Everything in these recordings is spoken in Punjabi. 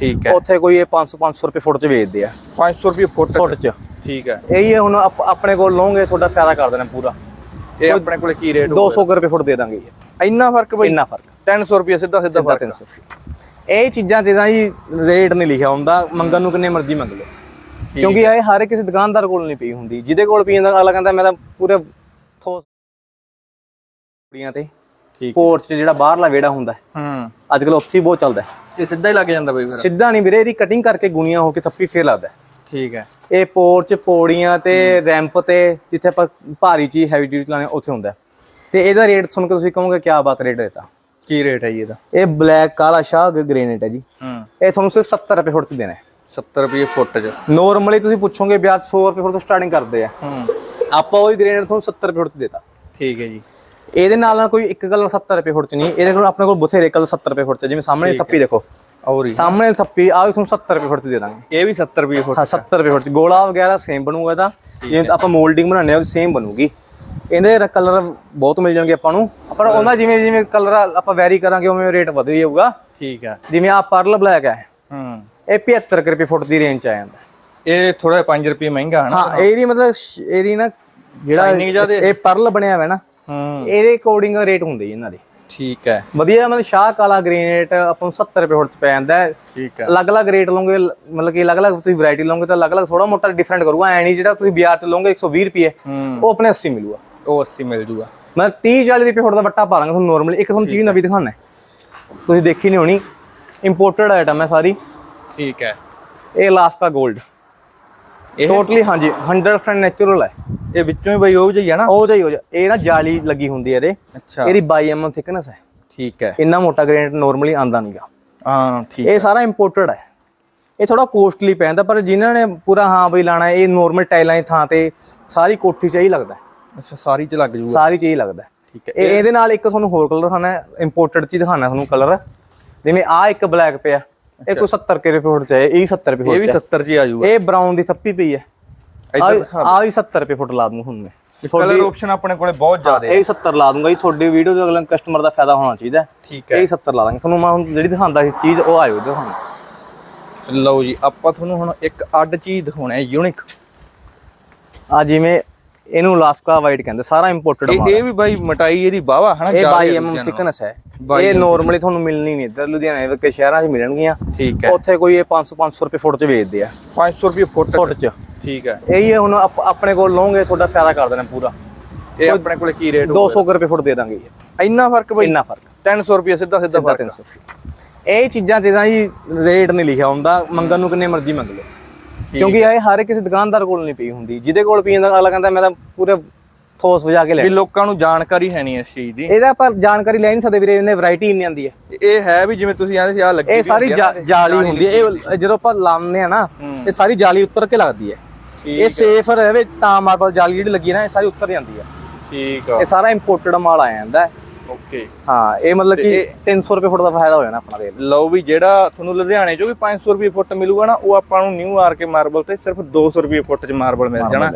ਠੀਕ ਹੈ। ਉੱਥੇ ਕੋਈ ਇਹ 500 500 ਰੁਪਏ ਫੁੱਟ 'ਚ ਵੇਚਦੇ ਆ। 500 ਰੁਪਏ ਫੁੱਟ ਫੁੱਟ 'ਚ। ਠੀਕ ਹੈ। ਇਹੀ ਹੈ ਹੁਣ ਆਪ- ਆਪਣੇ ਕੋਲ ਲਓਗੇ ਤੁਹਾਡਾ ਫਾਇਦਾ ਕਰ ਦੇਣਾ ਪੂਰਾ। ਇਹ ਆਪਣੇ ਕੋਲੇ ਕੀ ਰੇਟ 200 ਕੁ ਰੁਪਏ ਫੁੱਟ ਦੇ ਦਾਂਗੇ ਇੰਨਾ ਫ਼ਰਕ ਬਈ? ਇੰਨਾ ਫ਼ਰਕ। 300 ਰੁਪਏ ਸਿੱਧਾ ਸਿੱਧਾ ਫ਼ਰਕ 300 ਇਹ ਚੀਜ਼ਾਂ ਜਿਹਦਾ ਜੀ ਰੇਟ ਨਹੀਂ ਲਿਖਿਆ ਹੁੰਦਾ। ਮੰਗਣ ਨੂੰ ਕਿੰਨੇ ਮਰਜ਼ੀ ਮੰਗ ਲਓ। ਕਿਉਂਕਿ ਇਹ ਹਰ ਕਿਸੇ ਦੁਕਾਨਦਾਰ ਕੋਲ ਨਹੀਂ ਪਈ ਹੁੰਦੀ। ਜਿਹਦੇ ਕੋਲ ਪਈ ਹੁੰਦਾ ਅਗਲਾ ਕਹਿੰਦਾ ਮੈਂ ਤਾਂ ਪੂਰੇ ਠੋਸ ਕੁੜੀਆਂ ਤੇ ਠੀਕ ਪੋਰਟ 'ਚ ਜਿਹੜਾ ਬਾਹਰਲਾ ਵਿਹੜਾ ਹੁੰਦਾ ਹੈ, ਹੂੰ। ਅੱਜ ਕੱਲ ਉੱਥੇ ਹੀ ਬਹੁਤ ਚੱਲਦਾ ਹੈ। ਇਹ ਸਿੱਧਾ ਹੀ ਲੱਗ ਜਾਂਦਾ ਬਈ ਫਿਰ। ਸਿੱਧਾ ਨਹੀਂ ਵੀਰੇ ਇਹਦੀ ਕਟਿੰਗ ਕਰਕੇ ਗੁਣੀਆਂ ਹੋ ਕੇ ਥੱਪੀ ਫੇਰ ਲੱਗਦਾ। ਠੀਕ ਹੈ। ਇਹ ਪੋਰਟ 'ਚ ਪੌੜੀਆਂ ਤੇ ਰੈਂਪ ਤੇ ਜਿੱਥੇ ਆਪਾਂ ਭਾਰੀ ਚੀਜ਼ ਹੈਵੀ ਡਿਊਟੀ ਚਲਾਣੇ ਉੱਥੇ ਹੁੰਦਾ। ਤੇ ਇਹਦਾ ਰੇਟ ਸੁਣ ਕੇ ਤੁਸੀਂ ਕਹੋਗੇ ਕੀ ਬਾਤ ਰੇਟ ਦਿੱਤਾ ਕੀ ਰੇਟ ਹੈ ਜੀ ਇਹਦਾ? ਇਹ ਬਲੈਕ ਕਾਲਾ ਸ਼ਾਹ ਗ੍ਰੇਨਾਈਟ ਹੈ ਜੀ। ਹੂੰ। ਇਹ ਤੁਹਾਨੂੰ ਸਿਰਫ 70 ਰੁਪਏ ਫੁੱਟ 'ਚ ਦੇਣਾ ਹੈ। 70 ਰੁਪਏ ਫੁੱਟ ਚ। ਨੋਰਮਲੀ ਤੁਸੀਂ ਪੁੱਛੋਗੇ ਵਿਆਜ 100 ਰੁਪਏ ਫੁੱਟ ਤੋਂ ਸਟਾਰਟਿੰਗ ਕਰਦੇ ਆ। ਹੂੰ। ਆਪਾਂ ਉਹੀ ਗ੍ਰੇਨਾਈਟ ਤੁਹਾਨੂੰ 70 ਰੁਪਏ ਫੁੱਟ 'ਚ ਦੇਤਾ। ਠੀਕ ਹੈ ਜੀ। ਇਹਦੇ ਨਾਲ ਨਾਲ ਕੋਈ ਇੱਕ ਕਲਰ 70 ਰੁਪਏ ਫੁੱਟ 'ਚ ਨਹੀਂ ਇਹਦੇ ਕੋਲ ਆਪਣੇ ਕੋਲ ਬਥੇਰੇ ਕਲਰ 70 ਰੁਪਏ ਫੁੱਟ 'ਚ ਜਿਵੇਂ ਸਾਹਮਣੇ ਥੱਪੀ ਦੇਖੋ। ਔਰ ਸਾਹਮਣੇ ਥੱਪੀ ਆ ਤੁਹਾਨੂੰ 70 ਰੁਪਏ ਫੁੱਟ 'ਚ ਦੇ ਦਾਂਗੇ। ਇਹ ਵੀ 70 ਰੁਪਏ ਫੁੱਟ ਹਾਂ 70 ਰੁਪਏ ਫੁੱਟ 'ਚ ਗੋਲਾ ਵਗੈਰਾ ਸੇਮ ਬਣੂਗਾ ਇਹਦਾ। ਜਿਵੇਂ ਆਪਾਂ ਮੋਲਡਿੰਗ ਬਣਾਉਂਦੇ ਆ ਉਹ ਸੇਮ ਬਣੂਗੀ। ਇਹਦੇ ਕਲਰ ਬਹੁਤ ਮਿਲ ਜਾਣਗੇ ਆਪਾਂ ਨੂੰ। ਆਪਾਂ ਉਹਨਾਂ ਜਿਵੇਂ ਜਿਵੇਂ ਕਲਰ ਆਪਾਂ ਵੈਰੀ ਕਰਾਂਗੇ ਉਵੇਂ ਰੇਟ ਵਧ ਜਾਊਗਾ। ਠੀਕ ਹੈ ਜਿਵੇਂ ਆ ਪਰਲ ਬਲੈਕ ਹੈ ਹੂੰ। ਇਹ 75 ਕੁ ਰੁਪਏ ਫੁੱਟ ਦੀ ਰੇਂਜ 'ਚ ਆ ਜਾਂਦਾ। ਇਹ ਥੋੜਾ 5 ਰੁਪਏ ਮਹਿੰਗਾ ਹੈ ਨਾ ਹਾਂ ਇਹਦੀ ਮਤਲਬ ਇਹਦੀ ਨਾ ਜਿਹੜਾ ਇਹ ਪਰਲ ਬਣਿਆ ਹੋਇਆ ਨਾ ਹੂੰ। ਇਹਦੇ ਅਕੋਰਡਿੰਗ ਰੇਟ ਹੁੰਦੇ ਜੀ ਇਹਨਾਂ ਦੇ। ਠੀਕ ਹੈ। ਵਧੀਆ ਮਤਲਬ ਸ਼ਾਹ ਕਾਲਾ ਗ੍ਰੇਨੇਟ ਆਪਾਂ ਨੂੰ 70 ਰੁਪਏ ਫੁੱਟ ਪੈ ਜਾਂਦਾ ਹੈ। ਠੀਕ ਹੈ। ਅਲੱਗ-ਅਲੱਗ ਰੇਟ ਲਓਗੇ ਮਤਲਬ ਕਿ ਅਲੱਗ-ਅਲੱਗ ਤੁਸੀਂ ਵੈਰਾਈਟੀ ਲਓਗੇ ਤਾਂ ਅਲੱਗ-ਅਲੱਗ ਥੋੜਾ ਮੋਟਾ ਡਿਫਰੈਂਟ ਕਰੂਗਾ। ਐ ਨਹੀਂ ਜਿਹੜਾ ਤੁਸੀਂ ਬਾਜ਼ਾਰ 'ਚ ਲਓਗੇ 120 ਰੁਪਏ ਉਹ ਆਪਣੇ 80 ਮਿਲੂਗਾ। ਉਹ 80 ਮਿਲ ਜੂਗਾ। ਮੈਂ 30 40 ਰੁਪਏ ਫੁੱਟ ਦਾ ਵੱਟਾ ਪਾ ਲਾਂਗਾ ਤੁਹਾਨੂੰ ਨਾਰਮਲੀ ਇੱਕ ਤੁਹਾਨੂੰ ਚੀਜ਼ ਨਵੀਂ ਦਿਖਾਣਾ ਹੈ। ਤੁਸੀਂ ਦੇਖੀ ਨਹੀਂ ਹੋਣੀ। ਇੰਪੋਰਟਡ ਆਈਟਮ ਹੈ ਸਾਰੀ। ਠੀਕ ਹੈ। ਇਹ ਲਾਸਕਾ 골ਡ ਇਹ ਟੋਟਲੀ ਹਾਂਜੀ 100% ਨੈਚੁਰਲ ਹੈ। ਇਹ ਵਿੱਚੋਂ ਹੀ ਬਈ ਉਹ ਜਿਹੀ ਹੈ ਨਾ? ਉਹ ਜਾਈ ਹੋ ਜਾ ਇਹ ਨਾ ਜਾਲੀ ਲੱਗੀ ਹੁੰਦੀ ਹੈ ਇਹਦੇ। ਅੱਛਾ। ਇਹਦੀ 22 mm ਥਿਕਨੈਸ ਹੈ। ਠੀਕ ਹੈ। ਇੰਨਾ ਮੋਟਾ ਗ੍ਰੇਨੇਟ ਨਾਰਮਲੀ ਆਂਦਾ ਨਹੀਂਗਾ ਹਾਂ ਠੀਕ ਇਹ ਸਾਰਾ ਇੰਪੋਰਟਡ ਹੈ। ਇਹ ਥੋੜਾ ਕੋਸਟਲੀ ਪੈਂਦਾ ਪਰ ਜਿਨ੍ਹਾਂ ਨੇ ਪੂਰਾ ਹਾਂ ਬਈ ਲਾਣਾ ਇਹ ਨਾਰਮਲ ਟਾਈਲਾਂ ਦੀ ਥਾਂ ਤੇ ਸਾਰੀ ਕੋਠੀ 'ਚ ਹੀ ਲੱਗਦਾ। ਅੱਛਾ ਸਾਰੀ ਚ ਲੱਗ ਜੂਗਾ। ਸਾਰੀ ਲੱਗਦਾ ਹੈ। ਠੀਕ ਹੈ। ਇਹ ਇਹਦੇ ਨਾਲ ਇੱਕ ਤੁਹਾਨੂੰ ਹੋਰ ਕਲਰ ਦਿਖਾਣਾ ਇੰਪੋਰਟਡ ਚ ਹੀ ਦਿਖਾਣਾ ਤੁਹਾਨੂੰ ਕਲਰ ਜਿਵੇਂ ਆ ਇੱਕ ਬਲੈਕ ਪਿਆ। ਇਹ ਕੋਈ 70 ਰੁਪਏ ਫੁੱਟ ਚ ਹੈ? ਇਹ ਵੀ 70 ਰੁਪਏ ਇਹ ਵੀ ਫੁੱਟ 70 ਚ ਹੀ। ਆ ਜੂਗਾ ਇਹ ਬਰਾਊਨ ਦੀ ਥੱਪੀ ਪਈ ਹੈ। ਆ ਵੀ 70 ਰੁਪਏ ਫੁੱਟ ਲਾ ਦੂੰਗਾ ਹੁਣ ਮੈਂ। ਕਲਰ ਆਪਸ਼ਨ ਆਪਣੇ ਕੋਲੇ ਬਹੁਤ ਜ਼ਿਆਦਾ ਇਹ ਵੀ 70 ਲਾ ਦੂੰਗਾ ਜੀ। ਤੁਹਾਡੀ ਵੀਡੀਓ ਦੇ ਅਗਲੇ ਕਸਟਮਰ ਦਾ ਫਾਇਦਾ ਹੋਣਾ ਚਾਹੀਦਾ ਹੈ। ਠੀਕ ਇਹ ਵੀ 70 ਲਾ ਦਾਂਗੇ। ਤੁਹਾਨੂੰ ਮੈਂ ਹੁਣ ਜਿਹੜੀ ਦਿਖਾਉਂਦਾ ਸੀ ਚੀਜ਼ ਉਹ ਆਇਓ ਦਿਖਾਉਣ ਲਓ ਜੀ ਆਪਾਂ ਤੁਹਾਨੂੰ ਹੁਣ ਇੱਕ ਅੱਡ ਚੀਜ਼ ਦਿਖਾਉਣਾ ਹੈ ਯੂਨਿਕ ਆ ਜਿਵੇਂ ਇਹਨੂੰ ਲਾਸਕਾ ਵਾਈਟ ਕਹਿੰਦੇ ਸਾਰਾ ਇੰਪੋਰਟਡ ਇਹ ਇਹ ਵੀ ਬਾਈ ਮਟਾਈ ਇਹਦੀ ਬਾਵਾ ਹਨਾ? ਇਹ ਜ਼ਿਆਦਾ 22 ਹੈ mm। ਥਿਕਨੈਸ ਹੈ। 22 ਇਹ ਨਾਰਮਲੀ ਤੁਹਾਨੂੰ ਮਿਲਣੀ ਨਹੀਂ ਇੱਧਰ ਲੁਧਿਆਣੇ ਵਰਗੇ ਸ਼ਹਿਰਾਂ 'ਚ ਮਿਲਣਗੀਆਂ। ਠੀਕ ਹੈ। ਉੱਥੇ ਕੋਈ ਇਹ 500 500 ਰੁਪਏ ਫੁੱਟ 'ਚ ਵੇਚਦੇ ਆ। 500 ਰੁਪਏ ਫੁੱਟ ਫੁੱਟ 'ਚ। ਠੀਕ ਹੈ। ਇਹੀ ਹੈ ਹੁਣ ਆਪ- ਆਪਣੇ ਕੋਲ ਲਓਗੇ ਤੁਹਾਡਾ ਫਾਇਦਾ ਕਰ ਦੇਣਾ ਪੂਰਾ। ਇਹ ਆਪਣੇ ਕੋਲੇ ਕੀ ਰੇਟ 200 ਕੁ ਰੁਪਏ ਫੁੱਟ ਦੇ ਦਾਂਗੇ ਇੰਨਾ ਫ਼ਰਕ ਬਈ? ਇੰਨਾ ਫ਼ਰਕ। 300 ਰੁਪਏ ਸਿੱਧਾ ਸਿੱਧਾ ਫ਼ਰਕ 300 ਇਹ ਚੀਜ਼ਾਂ ਜਿਹਦਾ ਜੀ ਰੇਟ ਨਹੀਂ ਲਿਖਿਆ ਹੁੰਦਾ। ਮੰਗਣ ਨੂੰ ਕਿੰਨੇ ਮਰਜ਼ੀ ਮੰਗ ਲਓ। ਕਿਉਂਕਿ ਇਹ ਹਰ ਕਿਸੇ ਦੁਕਾਨਦਾਰ ਕੋਲ ਨਹੀਂ ਪਈ ਹੁੰਦੀ। ਜਿਹਦੇ ਕੋਲ ਪਈ ਹੁੰਦਾ ਅਗਲਾ ਕਹਿੰਦਾ ਮੈਂ ਤਾਂ ਪੂਰੇ ਠੋਸ ਵਜਾ ਕੇ ਲੈ ਵੀ ਲੋਕਾਂ ਨੂੰ ਜਾਣਕਾਰੀ ਹੈ ਨਹੀਂ ਇਸ ਚੀਜ਼ ਦੀ। ਇਹਦਾ ਪਰ ਜਾਣਕਾਰੀ ਲੈ ਨਹੀਂ ਸਕਦੇ ਵੀਰੇ ਇਹਨੇ ਵੈਰਾਈਟੀ ਇੰਨੀ ਆਂਦੀ ਹੈ। ਇਹ ਹੈ ਵੀ ਜਿਵੇਂ ਤੁਸੀਂ ਆਂਦੇ ਸੀ ਆ ਲੱਗੀ ਇਹ ਵੀ ਸਾਰੀ ਹੁੰਦੀ ਆ ਜਾ- ਜਾਲੀ ਹੁੰਦੀ ਹੈ। ਇਹ ਜਦੋਂ ਆਪਾਂ ਲਾਉਂਦੇ ਆ ਨਾ ਇਹ ਸਾਰੀ ਜਾਲੀ ਉੱਤਰ ਕੇ ਲੱਗਦੀ ਹੈ। ਠੀਕ ਇਹ ਸੇਫ ਰਹੇ ਤਾਂ ਮਾਰਬਲ ਜਾਲੀ ਜਿਹੜੀ ਲੱਗੀ ਨਾ ਇਹ ਸਾਰੀ ਉੱਤਰ ਜਾਂਦੀ ਹੈ। ਠੀਕ ਆ। ਇਹ ਸਾਰਾ ਇੰਪੋਰਟਡ ਮਾਲ ਆ ਜਾਂਦਾ ਹੈ। ਓਕੇ। ਹਾਂ ਇਹ ਮਤਲਬ ਕਿ 300 ਰੁਪਏ ਫੁੱਟ ਦਾ ਫਾਇਦਾ ਹੋ ਜਾਣਾ ਆਪਣਾ ਦੇ ਲਓ। ਵੀ ਜਿਹੜਾ ਤੁਹਾਨੂੰ ਲੁਧਿਆਣੇ ਚੋਂ ਵੀ 500 ਰੁਪਏ ਫੁੱਟ ਮਿਲੂਗਾ ਨਾ ਉਹ ਆਪਾਂ ਨੂੰ ਨਿਊ ਆਰ ਕੇ ਮਾਰਬਲ ਤੇ ਸਿਰਫ 200 ਰੁਪਏ ਫੁੱਟ 'ਚ ਮਾਰਬਲ ਮਿਲ ਜਾਣਾ।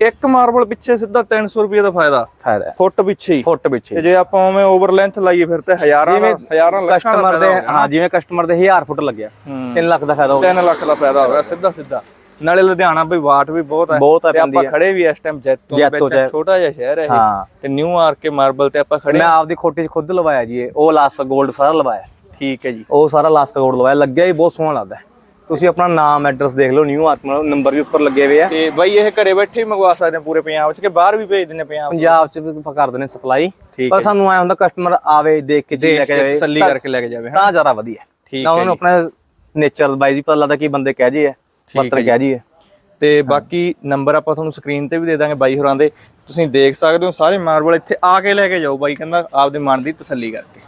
ਇੱਕ ਮਾਰਬਲ ਪਿੱਛੇ ਸਿੱਧਾ 300 ਰੁਪਏ ਦਾ ਫਾਇਦਾ। ਫਾਇਦਾ ਫੁੱਟ ਪਿੱਛੇ ਹੀ। ਫੁੱਟ ਪਿੱਛੇ ਤੇ ਜੇ ਆਪਾਂ ਉਵੇਂ ਓਵਰ ਲੈਂਥ ਲਾਈਏ ਫਿਰ ਤੇ ਹਜ਼ਾਰਾਂ ਦਾ ਹਜ਼ਾਰਾਂ ਲੱਖਾਂ ਕਸਟਮਰ ਦੇ ਹਾਂ ਜਿਵੇਂ ਕਸਟਮਰ ਦੇ 1000 ਫੁੱਟ ਲੱਗਿਆ। ਹੂੰ। 3 ਲੱਖ ਦਾ ਫਾਇਦਾ ਹੋ ਗਿਆ। 3 ਲੱਖ ਦਾ ਫਾਇਦਾ ਹੋ ਗਿਆ ਸਿੱਧਾ ਸਿੱਧਾ। ਨਾਲੇ ਲੁਧਿਆਣਾ ਬਈ ਵਾਟ ਵੀ ਬਹੁਤ ਹੈ। ਬਹੁਤ ਹੈ ਆਪਾਂ ਖੜੇ ਵੀ ਇਸ ਟਾਈਮ ਜੈਤੋ ਵਿੱਚ ਛੋਟਾ ਜਿਹਾ ਸ਼ਹਿਰ ਹੈ ਇਹ। ਤੇ ਨਿਊ ਆਰ ਕੇ ਮਾਰਬਲ ਤੇ ਆਪਾਂ ਖੜੇ ਮੈਂ ਆਪਦੀ ਖੋਟੀ 'ਚ ਖੁਦ ਲਵਾਇਆ ਜੀ ਇਹ। ਉਹ ਲਾਸਟ 골ਡ ਸਾਰਾ ਲਵਾਇਆ। ਠੀਕ ਹੈ ਜੀ। ਉਹ ਸਾਰਾ ਲਾਸਟ 골ਡ ਲਵਾਇਆ। ਲੱਗਿਆ ਹੀ ਬਹੁਤ ਸੋਹਣਾ ਲੱਗਦਾ। ਤੁਸੀਂ ਆਪਣਾ ਨਾਮ ਐਡਰੈਸ ਦੇਖ ਲਓ ਨਿਊ ਆਰਕ ਨੰਬਰ ਵੀ ਉੱਪਰ ਲੱਗੇ ਹੋਏ ਆ। ਤੇ ਬਾਈ ਇਹ ਘਰੇ ਬੈਠੇ ਹੀ ਮੰਗਵਾ ਸਕਦੇ ਆ ਪੂਰੇ ਪੰਜਾਬ ਚ ਕਿ ਬਾਹਰ ਵੀ ਭੇਜ ਦਿੰਦੇ ਪੰਜਾਬ ਪੰਜਾਬ 'ਚ ਵੀ ਕਰ ਦਿੰਦੇ ਸਪਲਾਈ ਪਰ ਸਾਨੂੰ ਐ ਹੁੰਦਾ ਕਸਟਮਰ ਆਵੇ ਦੇਖ ਕੇ ਜੀ ਲੈ ਕੇ ਜਾਵੇ ਤਸੱਲੀ ਕਰਕੇ ਲੈ ਕੇ ਜਾਵੇ ਤਾਂ ਜ਼ਿਆਦਾ ਵਧੀਆ। ਠੀਕ ਤਾਂ ਉਹਨੂੰ ਆਪਣਾ ਨੇਚਰ ਬਾਈ ਜੀ ਪਤਾ ਲੱਗਦਾ ਕਿ ਬੰਦੇ ਕਹਿ ਜੀ ਹੈ ਪੱਤਰ ਕਹਿ ਜੀ ਹੈ ਤੇ ਬਾਕੀ ਨੰਬਰ ਆਪਾਂ ਤੁਹਾਨੂੰ ਸਕਰੀਨ ਤੇ ਵੀ ਦੇ ਦਾਂਗੇ ਬਾਈ ਹੋਰਾਂ ਦੇ। ਤੁਸੀਂ ਦੇਖ ਸਕਦੇ ਹੋ ਸਾਰੇ ਮਾਰਬਲ ਇੱਥੇ ਆ ਕੇ ਲੈ ਕੇ ਜਾਓ ਬਾਈ ਕਹਿੰਦਾ ਆਪਦੇ ਮਨ ਦੀ ਤਸੱਲੀ ਕਰਕੇ।